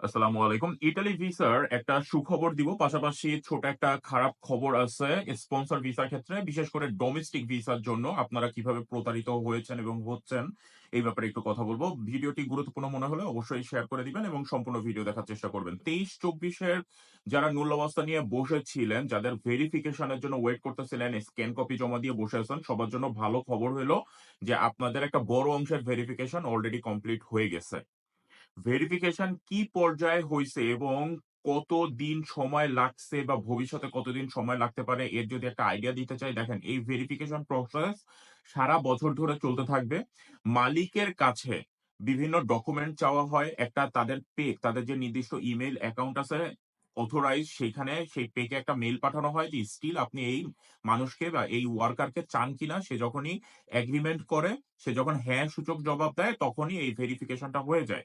আসসালামু আলাইকুম। ইটালি ভিসার একটা সুখবর দিব। পাশাপাশি ছোট একটা খারাপ খবর আছে স্পন্সর ভিসার ক্ষেত্রে। বিশেষ করে ডোমেস্টিক ভিসার জন্য আপনারা কীভাবে প্রতারিত হয়েছেন এবং হচ্ছেন এই ব্যাপারে একটু কথা বলব। ভিডিওটি গুরুত্বপূর্ণ মনে হলে অবশ্যই শেয়ার করে দিবেন এবং সম্পূর্ণ ভিডিও দেখার চেষ্টা করবেন। ২৩-২৪ এর যারা মূল্যাবস্থা নিয়ে বসেছিলেন, যাদের ভেরিফিকেশন এর জন্য ওয়েট করতেছিলেন, স্ক্যান কপি জমা দিয়ে বসে আছেন, সবার জন্য ভালো খবর হইল যে আপনাদের একটা বড় অংশের ভেরিফিকেশন অলরেডি কমপ্লিট হয়ে গেছে। ভেরিফিকেশন কি পর্যায়ে হইছে এবং কতদিন সময় লাগছে বা ভবিষ্যতে কতদিন সময় লাগতে পারে এর যদি একটা আইডিয়া দিতে চাই দেখেন এই ভেরিফিকেশন প্রসেস সারা বছর ধরে চলতে থাকবে। মালিকের কাছে বিভিন্ন ডকুমেন্ট চাওয়া হয়। একটা তাদের পে তাদের যে নির্দিষ্ট ইমেল অ্যাকাউন্ট আছে অথরাইজ সেখানে সেই পেকে একটা মেল পাঠানো হয় যে স্টিল আপনি এই মানুষকে বা এই ওয়ার্কারকে চান কিনা সে যখনই এগ্রিমেন্ট করে, সে যখন হ্যাঁ সূচক জবাব দেয় তখনই এই ভেরিফিকেশনটা হয়ে যায়।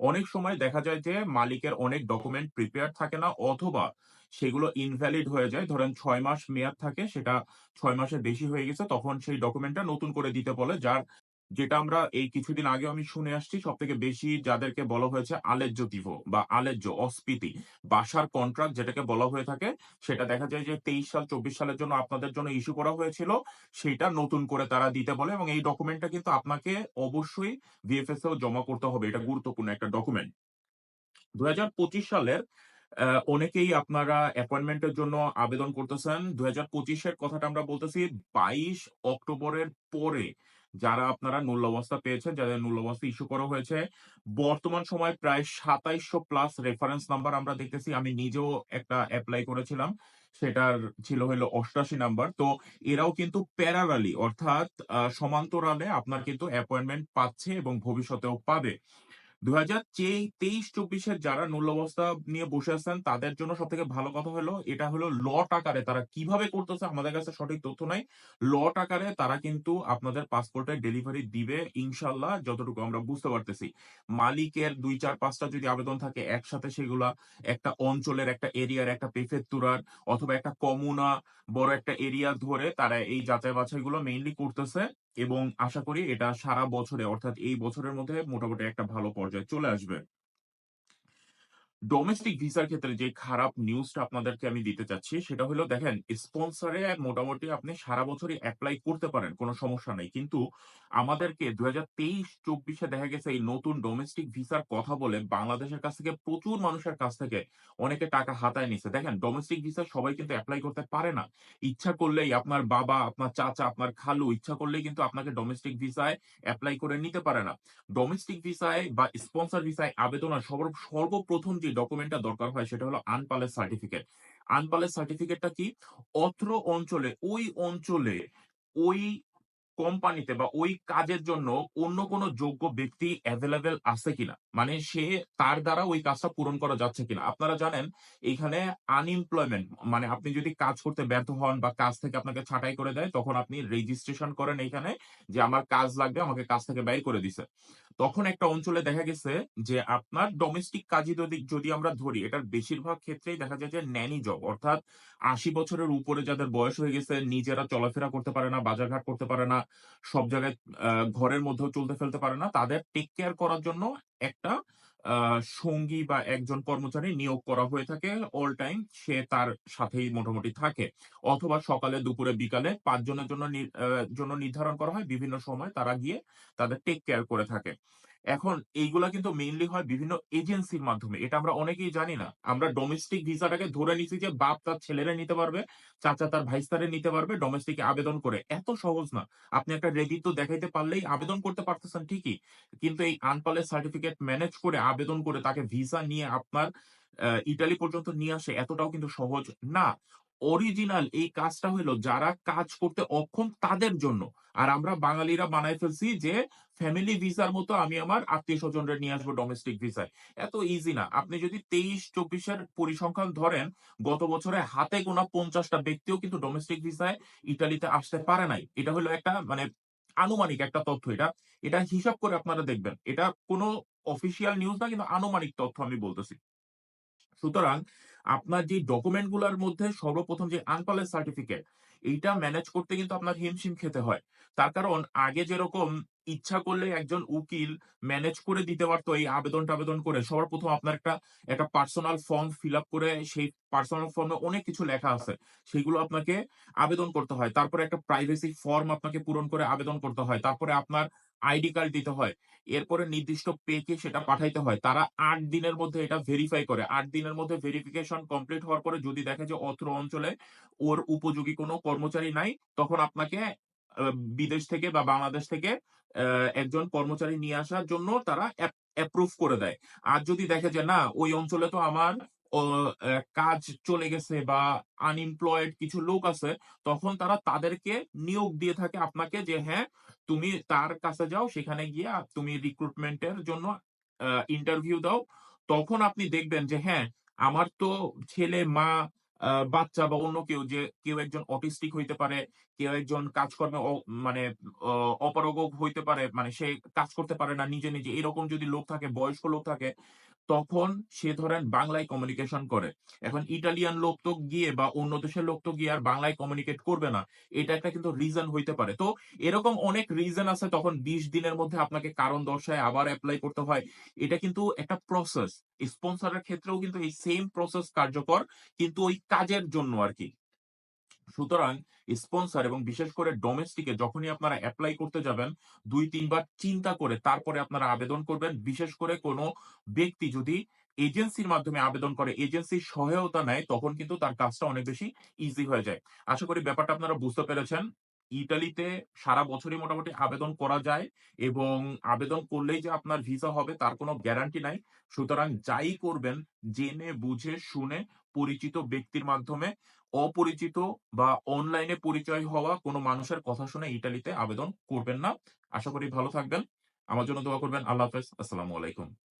অনেক সময় দেখা যায় যে মালিকের অনেক ডকুমেন্ট প্রিপেয়ার থাকে না, অথবা সেগুলো ইনভ্যালিড হয়ে যায়। ধরেন ছয় মাস মেয়াদ থাকে, সেটা ছয় মাসের বেশি হয়ে গেছে, তখন সেই ডকুমেন্টটা নতুন করে দিতে বলে, যার যেটা আমরা এই কিছুদিন আগে আমি শুনে আসছি সব থেকে বেশি যাদেরকে বলা হয়েছে আলেজ্য তিভো বা আলেজ্য অস্পিতি বাসার কন্ট্রাক্ট যেটাকে বলা হয়ে থাকে, সেটা দেখা যায় যে ২৩ সাল ২৪ সালের জন্য আপনাদের জন্য ইস্যু করা হয়েছিল, সেটা নতুন করে তারা দিতে বলে এবং এই ডকুমেন্টটা কিন্তু আপনাকে অবশ্যই ভিএফএস এও জমা করতে হবে। এটা গুরুত্বপূর্ণ একটা ডকুমেন্ট। ২০২৫ সালের অনেকেই আপনারা অ্যাপয়েন্টমেন্টের জন্য আবেদন করতেছেন। ২০২৫ এর কথাটা আমরা বলতেছি ২২ অক্টোবরের পরে যারা আপনারা মূল্যাবস্থা পেয়েছেন, যাদের নূল মূল্যাবস্থা ইস্যু করা হয়েছে, বর্তমান সময় প্রায় ২৭০০ প্লাস রেফারেন্স নাম্বার আমরা দেখতেছি। আমি নিজেও একটা অ্যাপ্লাই করেছিলাম। সেটার ছিল হলো অষ্টাশি নাম্বার। তো এরাও কিন্তু প্যারালালি অর্থাৎ সমান্তরালে আপনার কিন্তু অ্যাপয়েন্টমেন্ট পাচ্ছে এবং ভবিষ্যতেও পাবে। ২০২৩-২৪ এর যারা মূল্যাবস্থা নিয়ে বসে আছেন, তাদের জন্য সবথেকে ভালো কথা হলো, এটা হলো লট আকারে তারা কীভাবে করতেছে আমাদের কাছে সঠিক তথ্য নাই। লট আকারে তারা কিন্তু আপনাদের পাসপোর্টের ডেলিভারি দিবে, ইনশাআল্লাহ, যতটুকু আমরা বুঝতে পারতেছি। মালিকের দুই, চার, পাঁচটা যদি আবেদন থাকে একসাথে সেগুলা, একটা অঞ্চলের, একটা এরিয়ার, একটা প্রেফেক্টুরার অথবা একটা কমুনা বড় একটা এরিয়া ধরে তারা এই যাচাই বাছাইগুলো মেইনলি করতেছে এবং আশা করি এটা সারা বছরে, অর্থাৎ এই বছরের মধ্যে মোটামুটি একটা ভালো পর্যায়ে চলে আসবে। ডোমেস্টিক ভিসার ক্ষেত্রে যে খারাপ নিউজটা আপনাদেরকে আমি দিতে চাচ্ছি সেটা হলো দেখেন স্পন্সরে মোটামুটি আপনি সারা বছরই এপ্লাই করতে পারেন কোনো সমস্যা নাই। কিন্তু আমাদেরকে ২০২৩-২৪ এ দেখা গেছে এই নতুন ডোমেস্টিক ভিসার কথা বলে বাংলাদেশের কাছ থেকে প্রচুর মানুষের কাছ থেকে অনেকে টাকা হাতায় নিছে। দেখেন ডোমেস্টিক ভিসা সবাই কিন্তু অ্যাপ্লাই করতে পারে না। ইচ্ছা করলেই আপনার বাবা, আপনার চাচা, আপনার খালু ইচ্ছা করলেই কিন্তু আপনাকে ডোমেস্টিক ভিসায় অ্যাপ্লাই করে নিতে পারে না। ডোমেস্টিক ভিসায় বা স্পন্সর ভিসায় আবেদন সর্ব সর্বপ্রথম যে ডকুমেন্টটা দরকার হয় সেটা হলো আনপালের সার্টিফিকেট। আনপালের সার্টিফিকেটটা কি? অত্র অঞ্চলে, ওই অঞ্চলে, ওই কোম্পানিতে বা ওই কাজের জন্য অন্য কোনো যোগ্য ব্যক্তি অ্যাভেলেবেল আছে কিনা? মানে সে তার দ্বারা ওই কাজটা পূরণ করা যাচ্ছে কিনা? আপনারা জানেন এইখানে আনএমপ্লয়মেন্ট মানে আপনি যদি কাজ করতে ব্যর্থ হন বা কাজ থেকে আপনাকে ছাঁটাই করে দেয় তখন আপনি রেজিস্ট্রেশন করেন এইখানে যে আমার কাজ লাগবে আমাকে কাজ থেকে বাইর করে দিছে। তখন একটা অঞ্চলে দেখা গেছে যে আপনার ডোমেস্টিক কাজই যদি আমরা ধরি এটার বেশিরভাগ ক্ষেত্রেই দেখা যায় যে ন্যানি জব অর্থাৎ ৮০ বছরের উপরে যাদের বয়স হয়ে গেছে নিজেরা চলাফেরা করতে পারে না, বাজারঘাট করতে পারে না, সব জায়গায় ঘরের মধ্যেও চলতে ফেলতে পারে না। তাদের টেক কেয়ার করার জন্য একটা সঙ্গী বা একজন কর্মচারী নিয়োগ করা হয়ে থাকে অল টাইম সে তার সাথেই মোটামুটি থাকে। অথবা সকালে, দুপুরে, বিকালে ৫ জনের জন্য জন্য নির্ধারণ করা হয়। বিভিন্ন সময় তারা গিয়ে তাদের টেক কেয়ার করে থাকে। এখন এইগুলা কিন্তু মেইনলি হয় বিভিন্ন এজেন্সির মাধ্যমে। এটা আমরা অনেকেই জানি না। আমরা ডোমেস্টিক ভিসাটাকে ধরে নিছি যে বাপ তার ছেলেরে নিতে পারবে, চাচা তার ভাইস্তারে নিতে পারবে ডোমেস্টিকে আবেদন করে। এত সহজ না। আপনি একটা রেডিটো দেখাইতে পারলেই আবেদন করতে পারতেছেন ঠিকই। কিন্তু এই আনপালের সার্টিফিকেট ম্যানেজ করে আবেদন করে তাকে ভিসা নিয়ে আপনার ইটালি পর্যন্ত নিয়ে আসে এতটাও কিন্তু সহজ না। অরিজিনাল এই কাজটা হইল যারা কাজ করতে অক্ষম তাদের জন্য। আর আমরা বাঙালিরা বানায় ফেলছি যে ফ্যামিলি ভিসার মতো আমি আমার আত্মীয় স্বজনরা নিয়ে আসব ডোমেস্টিক ভিসায়। এত ইজি না। আপনি যদি ২৩-২৪ এর পরিসংখ্যান ধরেন, গত বছরে হাতে গোনা পঞ্চাশটা ব্যক্তিও কিন্তু ডোমেস্টিক ভিসায় ইটালিতে আসতে পারে নাই। এটা হলো একটা মানে আনুমানিক একটা তথ্য এটা। এটা হিসাব করে আপনারা দেখবেন। এটা কোনো অফিসিয়াল নিউজ না কিন্তু আনুমানিক তথ্য আমি বলতেছি। সুতরাং আপনার যে ডকুমেন্টগুলার মধ্যে সর্বপ্রথম যে আনপালের সার্টিফিকেট, এইটা ম্যানেজ করতে কিন্তু আপনার হিমশিম খেতে হয়। তার কারণ আগে যেরকম ইচ্ছা করলে একজন উকিল ম্যানেজ করে দিতে পারতো এই আবেদন-টাবেদন করে। সবার ১ম আপনার একটা, একটা পার্সোনাল ফর্ম ফিল করে সেই পার্সোনাল ফর্মে অনেক কিছু লেখা আছে। সেগুলো আপনাকে আবেদন করতে হয়। তারপরে একটা প্রাইভেসি ফর্ম আপনাকে পূরণ করে আবেদন করতে হয়। তারপরে আপনার আইডি কার্ড দিতে হয়। এরপরে নির্দিষ্ট পেকে সেটা পাঠাইতে হয়। তারা আট দিনের মধ্যে এটা ভেরিফাই করে। আট দিনের মধ্যে ভেরিফিকেশন কমপ্লিট হওয়ার পরে যদি দেখে যে অত্র অঞ্চলে ওর উপযোগী কোনো কর্মচারী নাই, তখন আপনাকে বিদেশ থেকে বা বাংলাদেশ থেকে একজন কর্মচারী নিয়ে আসার জন্য তারা অ্যাপ্রুভ করে দেয়। আর যদি দেখে যে না ওই অঞ্চলে তো আমার কাজ চলে গেছে বা আনএমপ্লয়েড কিছু লোক আছে, তখন তারা তাদেরকে নিয়োগ দিয়ে থাকে আপনাকে যে হ্যাঁ, তুমি তার কাছে যাও সেখানে গিয়ে তুমি রিক্রুটমেন্ট এর জন্য ইন্টারভিউ দাও। তখন আপনি দেখবেন যে হ্যাঁ, আমার তো ছেলে, মা, বাচ্চা বা অন্য কেউ যে কেউ একজন অটিস্টিক হইতে পারে, কেউ একজন কাজকর্মে মানে অপারগ হইতে পারে। মানে সে কাজ করতে পারে না নিজে, নিজে। এরকম যদি লোক থাকে, বয়স্ক লোক থাকে, তখন সে ধরেন বাংলায় কমিউনিকেশন করে। এখন ইটালিয়ান লোক তো গিয়ে বা অন্য দেশের লোক তো গিয়ে আর বাংলায় কমিউনিকেট করবে না। এটা একটা কিন্তু রিজন হইতে পারে। তো এরকম অনেক রিজন আছে তখন ২০ দিনের মধ্যে আপনাকে কারণ দর্শায় আবার অ্যাপ্লাই করতে হয়। এটা কিন্তু একটা প্রসেস। স্পন্সরের ক্ষেত্রেও কিন্তু এই সেম প্রসেস কার্যকর। কিন্তু ওই কাজের জন্য আরকি। সুতরাং স্পন্সর এবং বিশেষ করে ডোমেস্টিকে যখনই আপনারা অ্যাপ্লাই করতে যাবেন, দুই তিনবার চিন্তা করে তারপরে আপনারা আবেদন করবেন। বিশেষ করে কোনো ব্যক্তি যদি এজেন্সির মাধ্যমে আবেদন করে, এজেন্সির সহায়তা নেয়, তখন কিন্তু তার কাজটা অনেক বেশি ইজি হয়ে যায়। আশা করি ব্যাপারটা আপনারা বুঝতে পেরেছেন। ইতালিতে সারা বছরই মোটামুটি আবেদন করা যায় এবং আবেদন করলেই যে আপনার ভিসা হবে তার কোনো গ্যারান্টি নাই। সুতরাং যাই করবেন, জেনে, বুঝে, শুনে পরিচিত ব্যক্তির মাধ্যমে অপরিচিত বা অনলাইনে পরিচয় হওয়া কোনো মানুষের কথা শুনে ইটালিতে আবেদন করবেন না। আশা করি ভালো থাকবেন। আমার জন্য দোয়া করবেন। আল্লাহ হাফেজ। আসসালামু আলাইকুম।